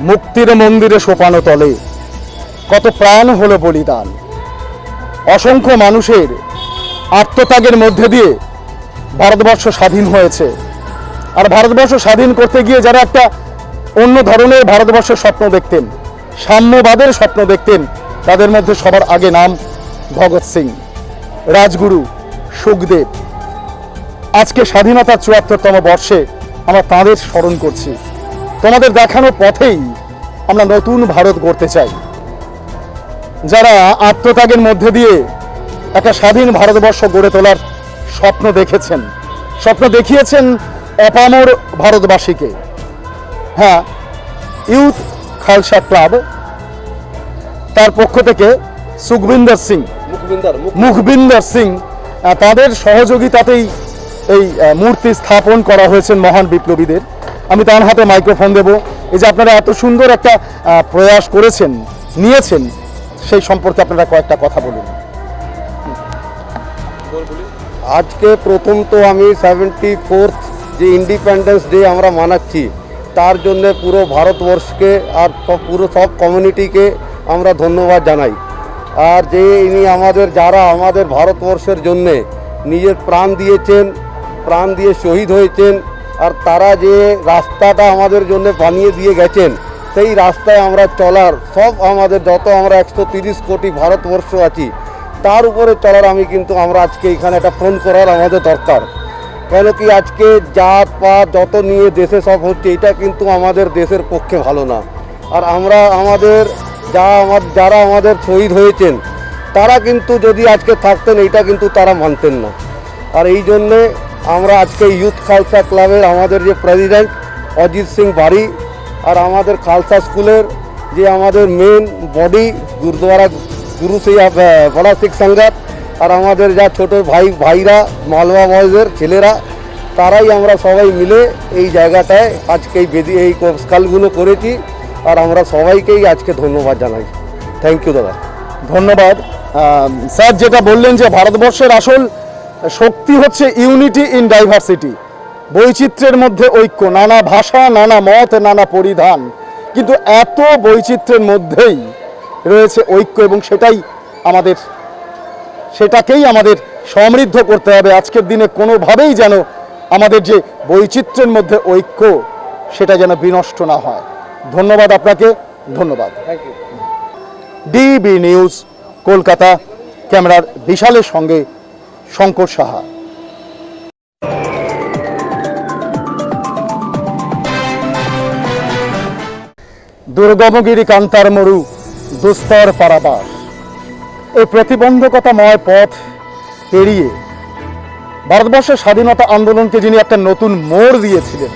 মুক্তির মন্দিরে সোপানো তলে। কত প্রাণ হলো বলিদান। অসংখ্য মানুষের আত্মত্যাগের মধ্যে দিয়ে ভারতবর্ষ স্বাধীন হয়েছে। আর ভারতবর্ষ স্বাধীন করতে গিয়ে যারা একটা অন্য ধরনের ভারতবর্ষের স্বপ্ন দেখতেন, সাম্যবাদের স্বপ্ন দেখতেন, তাদের মধ্যে সবার আগে নাম ভগৎ সিং, রাজগুরু সুখদেব। আজকে স্বাধীনতার চুয়াত্তরতম বর্ষে আমরা তাঁদের স্মরণ করছি। তোমাদের দেখানো পথেই আমরা নতুন ভারত গড়তে চাই। যারা আত্মত্যাগের মধ্যে দিয়ে একটা স্বাধীন ভারতবর্ষ গড়ে তোলার স্বপ্ন দেখেছেন স্বপ্ন দেখিয়েছেন অপামর ভারতবাসীকে। হ্যাঁ ইউথ খালসা ক্লাব তার পক্ষ থেকে সুখবিন্দর সিং মুখবিন্দর সিং তাদের সহযোগিতাতেই এই মূর্তি স্থাপন করা হয়েছে মহান বিপ্লবীদের। আমি তার হাতে মাইক্রোফোন দেব। এই যে আপনারা এত সুন্দর একটা প্রয়াস করেছেন, নিয়েছেন, সেই সম্পর্কে আপনারা কয়েকটা কথা বলুন। আজকে প্রথম তো আমি সেভেন্টি ফোর্থ যে ইন্ডিপেন্ডেন্স ডে আমরা মানাচ্ছি, তার জন্য পুরো ভারতবর্ষকে আর পুরো সব কমিউনিটিকে আমরা ধন্যবাদ জানাই। আর যে ইনি আমাদের, যারা আমাদের ভারতবর্ষের জন্যে নিজের প্রাণ দিয়েছেন, প্রাণ দিয়ে শহীদ হয়েছেন আর তারা যে রাস্তাটা আমাদের জন্য বানিয়ে দিয়ে গেছেন, সেই রাস্তায় আমরা চলার, সব আমাদের যত আমরা একশো তিরিশ কোটি ভারতবর্ষ আছি, তার উপরে চলার আমি কিন্তু আমরা আজকে এখানে একটা ফোন করার আমাদের দরকার। কেন কি আজকে জাত, পাত যত নিয়ে দেশে সব হচ্ছে, এটা কিন্তু আমাদের দেশের পক্ষে ভালো না। আর আমরা আমাদের যা আমার, যারা আমাদের শহীদ হয়েছেন, তারা কিন্তু যদি আজকে থাকতেন, এইটা কিন্তু তারা মানতেন না। আর এই জন্যে আমরা আজকে ইউথ খালসা ক্লাবের আমাদের যে প্রেসিডেন্ট অজিত সিং বাড়ি আর আমাদের খালসা স্কুলের যে আমাদের মেন বডি গুরুদ্বারা গুরু সেই বড়া শিখ সঙ্গত আর আমাদের যা ছোট ভাই, ভাইরা মালবা বয়সের ছেলেরা, তারাই আমরা সবাই মিলে এই জায়গাটায় আজকে এই বেদি, এই স্কালগুলো করেছি, আর আমরা সবাইকেই আজকে ধন্যবাদ জানাই। থ্যাংক ইউ দাদা। ধন্যবাদ। স্যার যেটা বললেন যে ভারতবর্ষের আসল শক্তি হচ্ছে ইউনিটি ইন ডাইভার্সিটি। বৈচিত্র্যের মধ্যে ঐক্য নানা ভাষা নানা মত নানা পরিধান। কিন্তু এত বৈচিত্র্যের মধ্যেই রয়েছে ঐক্য এবং সেটাই আমাদের সেটাকেই আমাদের সমৃদ্ধ করতে হবে। আজকের দিনে কোনোভাবেই যেন আমাদের যে বৈচিত্র্যের মধ্যে ঐক্য সেটা যেন বিনষ্ট না হয়। ধন্যবাদ আপনাকে ধন্যবাদ। ডিবি নিউজ কলকাতা ক্যামেরার বিশালের সঙ্গে শঙ্কর সাহা। দুর্গমগিরি কান্তার মরু, দুস্তর পারাবাস। এই প্রতিবন্ধকতাময় পথ পেরিয়ে ভারতবর্ষের স্বাধীনতা আন্দোলনকে যিনি একটা নতুন মোড় দিয়েছিলেন,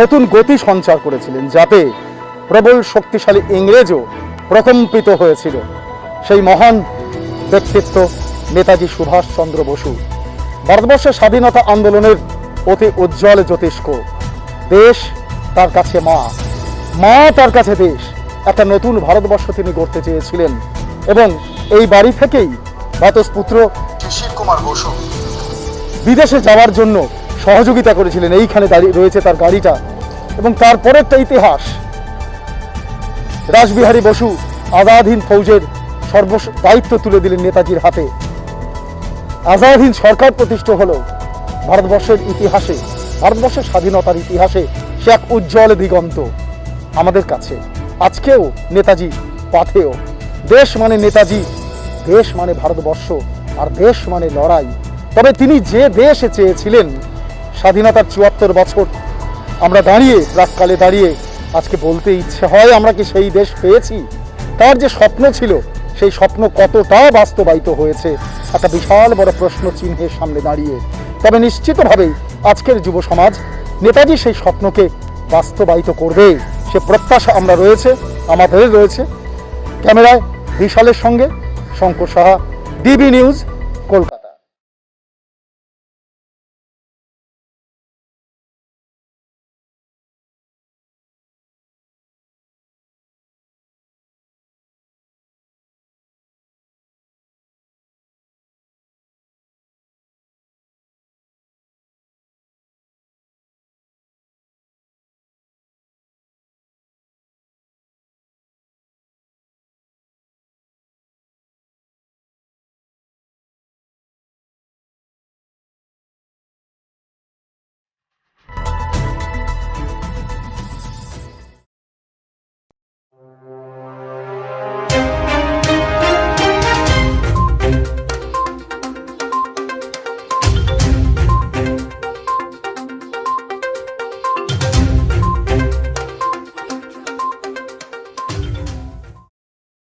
নতুন গতি সঞ্চার করেছিলেন, যাতে প্রবল শক্তিশালী ইংরেজও প্রকম্পিত হয়েছিল, সেই মহান ব্যক্তিত্ব নেতাজি সুভাষচন্দ্র বসু। ভারতবর্ষের স্বাধীনতা আন্দোলনের অতি উজ্জ্বল জ্যোতিষ্ক। দেশ তার কাছে মা। মা তার কাছে দেশ। একটা নতুন ভারতবর্ষ তিনি গড়তে চেয়েছিলেন। এবং এই বাড়ি থেকেই ভাতসপুত্র শিশির কুমার বসু বিদেশে যাওয়ার জন্য সহযোগিতা করেছিলেন। এইখানে দাঁড়িয়ে রয়েছে তার গাড়িটা। এবং তারপরেরটা ইতিহাস। রাসবিহারী বসু আজাদহীন ফৌজের সর্ব দায়িত্ব তুলে দিলেন নেতাজির হাতে। আজাদহীন সরকার প্রতিষ্ঠা হলো। ভারতবর্ষের ইতিহাসে, ভারতবর্ষের স্বাধীনতার ইতিহাসে সে এক উজ্জ্বল দিগন্ত আমাদের কাছে। আজকেও নেতাজি পাথেও। দেশ মানে নেতাজি, দেশ মানে ভারতবর্ষ, আর দেশ মানে লড়াই। তবে তিনি যে দেশ চেয়েছিলেন, স্বাধীনতার চুয়াত্তর বছর, আমরা দাঁড়িয়ে, প্রাককালে দাঁড়িয়ে, আজকে বলতে ইচ্ছে হয় আমরা কি সেই দেশ পেয়েছি? তার যে স্বপ্ন ছিল, সেই স্বপ্ন কতটা বাস্তবায়িত হয়েছে একটা বিশাল বড় প্রশ্ন চিহ্নের সামনে দাঁড়িয়ে। তবে নিশ্চিতভাবেই আজকের যুব সমাজ নেতাজি সেই স্বপ্নকে বাস্তবায়িত করবে। সে প্রত্যাশা আমরা রয়েছে, আমাদের রয়েছে। ক্যামেরায় বিশালের সঙ্গে শঙ্কর সাহা, ডিবি নিউজ